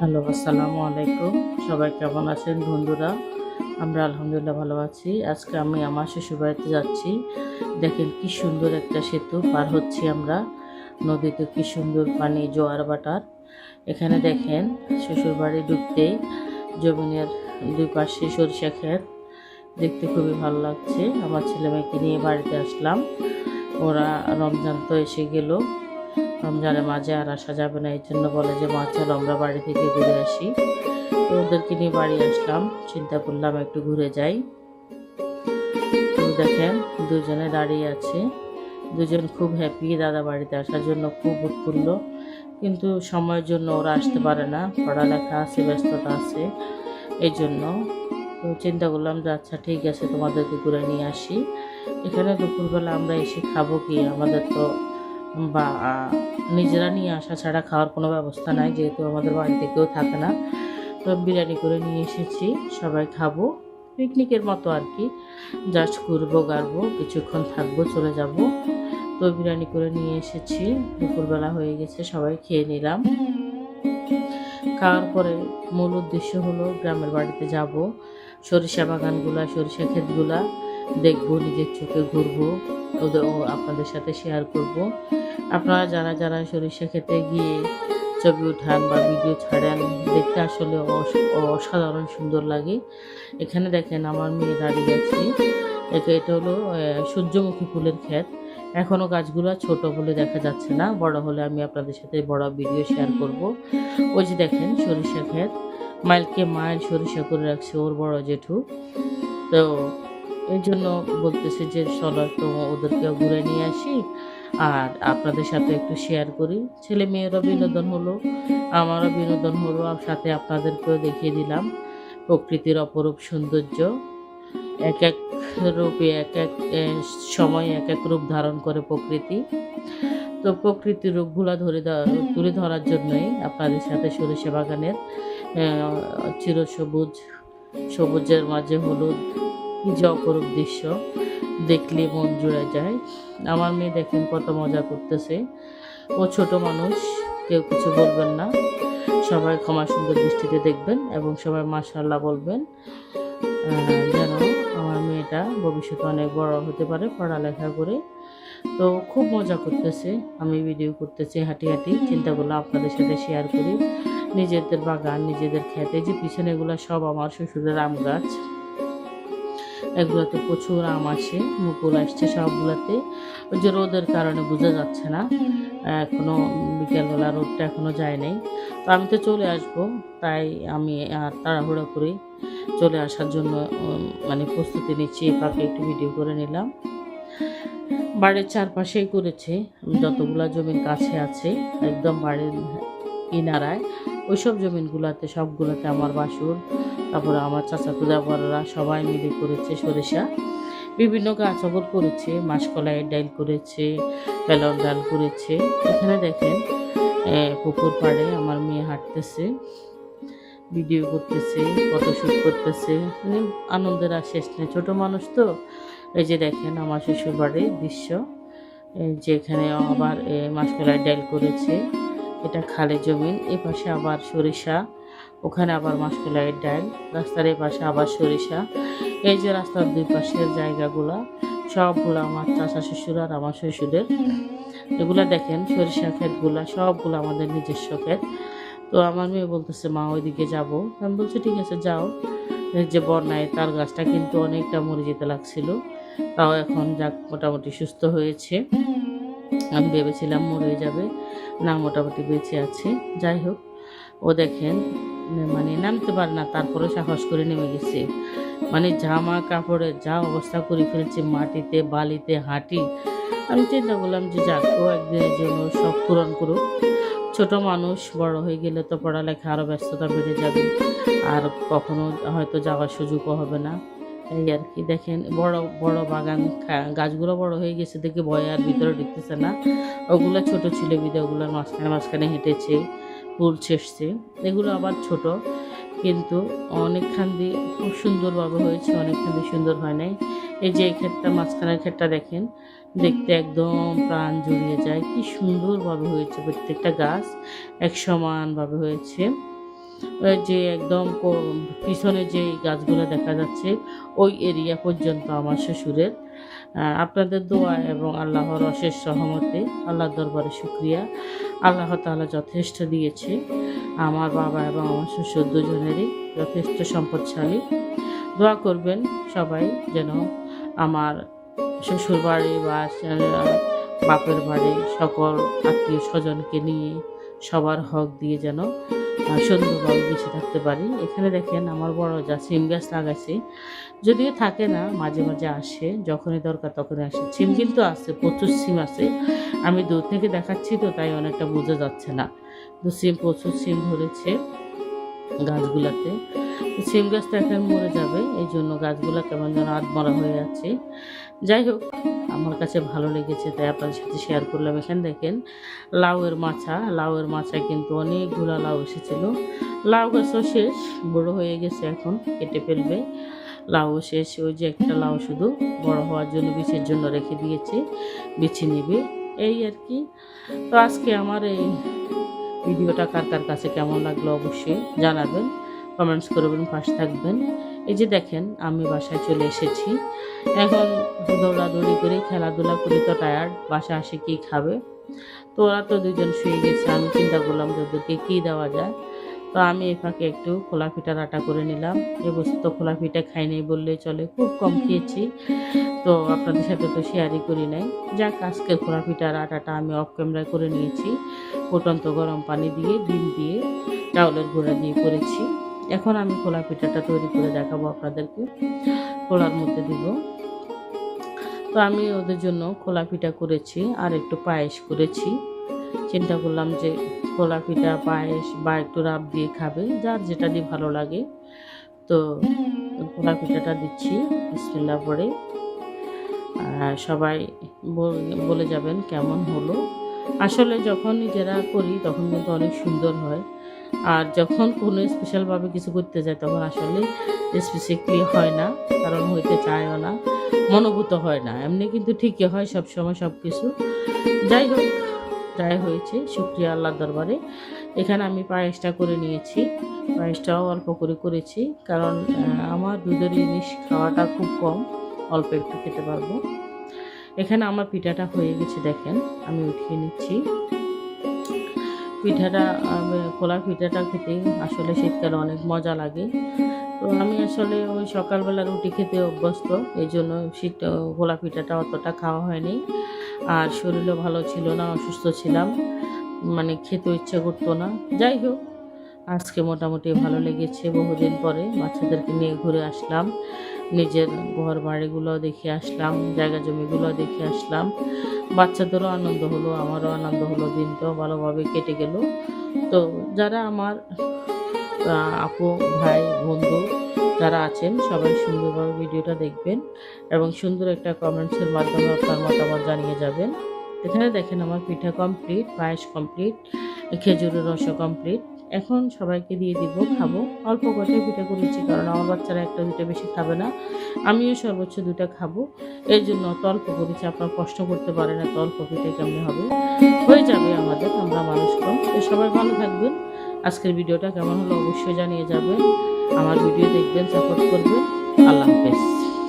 Hello, আসসালামু আলাইকুম। সবাই কেমন আছেন বন্ধুরা? আমরা আলহামদুলিল্লাহ ভালো আছি। আজকে আমি আমার শ্বশুরবাড়িতে যাচ্ছি। দেখেন কি সুন্দর একটা সেতু পার হচ্ছি আমরা। নদীতে কি সুন্দর পানি, জোয়ার বাটার এখানে দেখেন শ্বশুরবাড়ি ঢুকতে জমিনের দুই পাশে সরিষা ক্ষেত। দেখতে খুবই ভালো লাগছে। আমার ছেলে মেয়েকে নিয়ে বাড়িতে আসলাম। ওরা রমজান তো এসে গেল। রমজানের মাঝে আর আসা যাবে না এই জন্য বলে যে, মা, চলো আমরা বাড়ি থেকে ঘুরে আসি। ওদেরকে নিয়ে বাড়ি আসলাম, চিন্তা করলাম একটু ঘুরে যাই। দেখেন, দুজনে দাঁড়িয়ে আছে। দুজন খুব হ্যাপি দাদা বাড়িতে আসার জন্য খুব উৎফুল্ল কিন্তু সময়ের জন্য ওরা আসতে পারে না, পড়ালেখা আছে, ব্যস্ততা আছে এই জন্য তো চিন্তা করলাম যে আচ্ছা ঠিক আছে, তোমাদেরকে ঘুরে নিয়ে আসি। এখানে দুপুরবেলা আমরা এসে খাব কি? আমাদের তো বা নিজেরা নিয়ে আসা ছাড়া খাওয়ার কোনো ব্যবস্থা নাই, যেহেতু আমাদের বাড়িতে কেউ থাকে না। তো বিরিয়ানি করে নিয়ে এসেছি, সবাই খাব। পিকনিকের মতো আর কি। জাস্ট ঘুরবো, গাড়বো, কিছুক্ষণ থাকব, চলে যাব। তো বিরিয়ানি করে নিয়ে এসেছি, দুপুরবেলা হয়ে গেছে, সবাই খেয়ে নিলাম। খাওয়ার পরে মূল উদ্দেশ্য হলো গ্রামের বাড়িতে যাব। সরিষা বাগানগুলা, সরিষা ক্ষেতগুলা দেখব, নিজের চোখে ঘুরবো আপনাদের সাথে শেয়ার করব। আপনারা যারা যারা সরিষা খেতে গিয়ে ছবি উঠান বা ভিডিও ছাড়েন, দেখতে আসলে অস- অসাধারণ সুন্দর লাগে। এখানে দেখেন আমার মেয়ে দাঁড়িয়ে আছে। একে, এটা হলো সূর্যমুখী ফুলের ক্ষেত। এখনও গাছগুলো ছোট বলে দেখা যাচ্ছে না। বড় হলে আমি আপনাদের সাথে বড় ভিডিও শেয়ার করব। ওই যে দেখেন সরিষা ক্ষেত। মাইলকে মাইল সরিষা করে রাখছে ওর বড় জেঠু। তো এই জন্য বলতেছি যে, চলো তো ওদেরকে ঘুরে নিয়ে আসি। আর আপনাদের সাথে একটু শেয়ার করি। ছেলে মেয়েরও বিনোদন হলো, আমারও বিনোদন হলো, আর সাথে আপনাদেরকেও দেখিয়ে দিলাম প্রকৃতির অপরূপ সৌন্দর্য। এক এক রূপে এক এক সময় এক এক রূপ ধারণ করে প্রকৃতি। তো প্রকৃতির রূপগুলা ধরে তুলে ধরার জন্যই আপনাদের সাথে সরিষা বাগানের চিরসবুজ, সবুজের মাঝে হলুদ কি যে অপরূপ দৃশ্য। দেখলে মন জুড়ে যায়। আমার মেয়ে দেখেন কত মজা করতেছে। ও ছোট মানুষ, কেউ কিছু বলবেন না। সবাই ক্ষমা সুন্দর দৃষ্টিতে দেখবেন এবং সবাই মাশাল্লাহ বলবেন। যেন আমার মেয়েটা ভবিষ্যতে অনেক বড় হতে পারে পড়ালেখা করে। তো খুব মজা করতেছে। আমি ভিডিও করতেছি হাঁটি হাঁটি। চিন্তা করলাম আপনাদের সাথে শেয়ার করি। নিজেদের বাগান, নিজেদের খেতে যে পিছনে এগুলো সব আমার শ্বশুরের আম গাছ। এগুলোতে প্রচুর আম আসে মুকুল আসছে সবগুলোতে। ওই যে রোদের কারণে বোঝা যাচ্ছে না। এখনও বিকেলবেলা রোদটা এখনও যায় নাই। তো আমি তো চলে আসব, তাই আমি আর তাড়াহুড়ো করে চলে আসার জন্য মানে প্রস্তুতি নিচ্ছি ফাঁকে একটু ভিডিও করে নিলাম। বাড়ির চারপাশেই করেছে, যতগুলা জমির কাছে আছে, একদম বাড়ির কিনারায়, ওইসব জমিনগুলোতে সবগুলোতে আমার বাসুর তারপরে আমার চাচা বড়রা সবাই মিলে করেছে সরিষা। বিভিন্ন গাছ আবার করেছে মাসকলাইয়ের ডাল করেছে পেলন ডাল করেছে। এখানে দেখেন পুকুর পাড়ে আমার মেয়ে হাঁটতেছে, ভিডিও করতেছে ফটোশ্যুট করতেছে। মানে আনন্দের আর শেষ নেই। ছোটো মানুষ তো, এই যে দেখেন আমার শ্বশুর বাড়ির দৃশ্য এই যে এখানে আবার মাসকলাইয়ের ডাল করেছে। এটা খালে জমিন এ পাশে আবার সরিষা। ওখানে আবার মাসকলাইয়ের ডাল, রাস্তার এই পাশে আবার সরিষা। এই যে রাস্তার দুই পাশের জায়গাগুলা, সবগুলো আমার চাচা শ্বশুর আর আমার শ্বশুরের। এগুলা দেখেন সরিষা ক্ষেতগুলা, সবগুলো আমাদের নিজস্ব ক্ষেত। তো আমার মেয়ে বলতেছে, মা, ওইদিকে যাব। আমি বলছি, ঠিক আছে, যাও। যে বন্যায় তার গাছটা কিন্তু অনেকটা মরে যেতে লাগছিল। তাও এখন যাক, মোটামুটি সুস্থ হয়েছে। আমি ভেবেছিলাম মরে যাবে, না মোটামুটি বেঁচে আছে। যাই হোক, ও দেখেন মানে নামতে পারে না, তারপরে সাহস করে নেমে গেছে। মানে জামা কাপড়ের যা অবস্থা করে ফেলছে, মাটিতে, বালিতে, হাঁটি। আমি চিন্তা করলাম যে যাক একদিনের জন্য সব পূরণ করুক। ছোট মানুষ, বড় হয়ে গেলে তো পড়ালেখা আরও ব্যস্ততা বেড়ে যাবে। আর কখনো হয়তো যাওয়ার সুযোগও হবে না। এই আর কি, দেখেন, বড় বড় বাগান গাছগুলো বড় হয়ে গেছে দেখে ভয় আর ভিতরে ঢুকতেছে না। ওগুলো ছোট ছিল বিদে ওগুলোর মাঝখানে মাঝখানে হেঁটেছে। ফুল ছেসছে। এগুলো আবার ছোট, কিন্তু অনেকখান দিয়ে খুব সুন্দরভাবে হয়েছে, অনেকখান দিয়ে সুন্দর হয় নাই। এই যে এই ক্ষেতটা, মাঝখানের ক্ষেতটা দেখেন, দেখতে একদম প্রাণ জুড়িয়ে যায়। কি সুন্দরভাবে হয়েছে প্রত্যেকটা গাছ এক সমানভাবে হয়েছে যে একদম পিছনে যে গাছগুলো দেখা যাচ্ছে, ওই এরিয়া পর্যন্ত আমার শ্বশুরের। আপনাদের দোয়া এবং আল্লাহর অশেষ সহমতে আল্লাহর দরবারে শুক্রিয়া। আল্লাহ তাআলা যথেষ্ট দিয়েছে আমার বাবা এবং আমার শ্বশুর দুজনেরই যথেষ্ট সম্পদশালী। দোয়া করবেন সবাই যেন আমার শ্বশুর বাড়ি বা বাপের বাড়ি সকল আত্মীয় স্বজনকে নিয়ে সবার হক দিয়ে যেন সুন্দরভাবে বেঁচে থাকতে পারি। এখানে দেখেন আমার বড় যা সিম গাছ লাগাইছে। যদিও থাকে না, মাঝে মাঝে আসে, যখনই দরকার তখনই আসে। সিম কিন্তু আছে, প্রচুর সিম আছে। আমি দূর থেকে দেখাচ্ছি তো, তাই অনেকটা বোঝা যাচ্ছে না। তো সিম, প্রচুর সিম ধরেছে গাছগুলাতে। সিম গাছটা এখন মরে যাবে এই জন্য গাছগুলো কেমন যেন আধমরা হয়ে আছে যাই হোক, আমার কাছে ভালো লেগেছে, তাই আপনাদের সাথে শেয়ার করলাম। এখানে দেখেন, লাউয়ের মাছা। লাউয়ের মাছায় কিন্তু অনেকগুলো লাউ এসেছিল। লাউ গাছও শেষ, বড় হয়ে গেছে এখন, কেটে ফেলবে। লাউ শেষ, ওই যে একটা লাউ শুধু বড় হওয়ার জন্য বীজের জন্য রেখে দিয়েছে বেছে নেবে। এই আর কি। তো আজকে আমার এই ভিডিওটা কার কার কাছে কেমন লাগল অবশ্যই জানাবেন কমেন্টস করবেন, পাশে থাকবেন। এই যে দেখেন, আমি বাসায় চলে এসেছি। এখন দৌড়াদৌড়ি করে, খেলাধুলা করি, তো টায়ার্ড বাসা আসে কি খাবে? তো ওরা তো দুজন শুয়ে গেছে, আমি চিন্তা করলাম যে ওদেরকে কী দেওয়া যায়? তো আমি এ ফাঁকে একটু খোলা পিঠার আটা করে নিলাম। এ বছর তো খোলা পিঠা খাই নাই বললেই চলে, খুব কম খেয়েছি। তো আপনাদের সাথে তো শেয়ারই করি নাই। যাক, আজকের খোলা পিঠার আটাটা আমি অফ ক্যামেরায় করে নিয়েছি। ফুটন্ত গরম পানি দিয়ে, ডিম দিয়ে, চাউলের গুঁড়া দিয়ে করেছি। এখন আমি খোলা পিঠাটা তৈরি করে দেখাবো আপনাদেরকে। খোলার মধ্যে দিব। তো আমি ওদের জন্য খোলা পিঠা করেছি আর একটু পায়েস করেছি। চিন্তা করলাম যে খোলা পিঠা, পায়েস বা একটু রাব দিয়ে খাবে, যার যেটা দিয়ে ভালো লাগে। তো খোলা পিঠাটা দিচ্ছি বিসমিল্লা পরে। সবাই বলে যাবেন কেমন হলো। আসলে যখন নিজেরা করি তখন কিন্তু অনেক সুন্দর হয়। আর যখন কোনো স্পেশালভাবে কিছু করতে যায়, তখন আসলে স্পেসিফিকলি হয় না, কারণ হইতে চায়ও না, মনোভূত হয় না। এমনি কিন্তু ঠিকই হয় সব সময় সব কিছু যাই হোক, যাই হয়েছে, শুক্রিয়া আল্লাহর দরবারে। এখানে আমি পায়েসটা করে নিয়েছি। পায়েসটাও অল্প করে করেছি, কারণ আমার দুধের জিনিস খাওয়াটা খুব কম, অল্প একটু খেতে পারব। এখানে আমার পিঠাটা হয়ে গেছে, দেখেন, আমি উঠিয়ে নিচ্ছি। পিঠাটা খোলা পিঠাটা খেতে আসলে শীতকালে অনেক মজা লাগে। তো আমি আসলে ওই সকালবেলা রুটি খেতে অভ্যস্ত এই জন্য শীত খোলা পিঠাটা অতটা খাওয়া হয়নি। আর শরীরও ভালো ছিল না, অসুস্থ ছিলাম মানে খেতে ইচ্ছা করতো না। যাই হোক, আজকে মোটামুটি ভালো লেগেছে। বহুদিন পরে বাচ্চাদেরকে নিয়ে ঘুরে আসলাম, নিজের ঘর বাড়িগুলো দেখে আসলাম, জায়গা জমিগুলো দেখে আসলাম। বাচ্চাদেরও আনন্দ হলো, আমারও আনন্দ হলো, দিনটাও ভালোভাবে কেটে গেল। তো যারা আমার আপু, ভাই, বন্ধু যারা আছেন, সবাই সুন্দরভাবে ভিডিওটা দেখবেন এবং সুন্দর একটা কমেন্টসের মাধ্যমে আপনার মতামত জানিয়ে যাবেন। এখানে দেখেন আমার পিঠা কমপ্লিট পায়েস কমপ্লিট খেজুরের রসও কমপ্লিট এখন সবাইকে দিয়ে দিব, খাব। অল্প কটাই পিঠা করেছি কারণ আমার বাচ্চারা একটা দুটো বেশি খাবে না। আমিও সর্বোচ্চ দুটা খাব। এই জন্য অত অল্প করেছি আপনার কষ্ট করতে পারে না অল্প পিঠে কেমনি হবে? হয়ে যাবে আমাদের, আমরা মানুষ কম। তো সবাই ভালো থাকবেন। আজকের ভিডিওটা কেমন হলো অবশ্যই জানিয়ে যাবেন। আমার ভিডিও দেখবেন সাপোর্ট করবেন। আল্লাহ হাফেজ।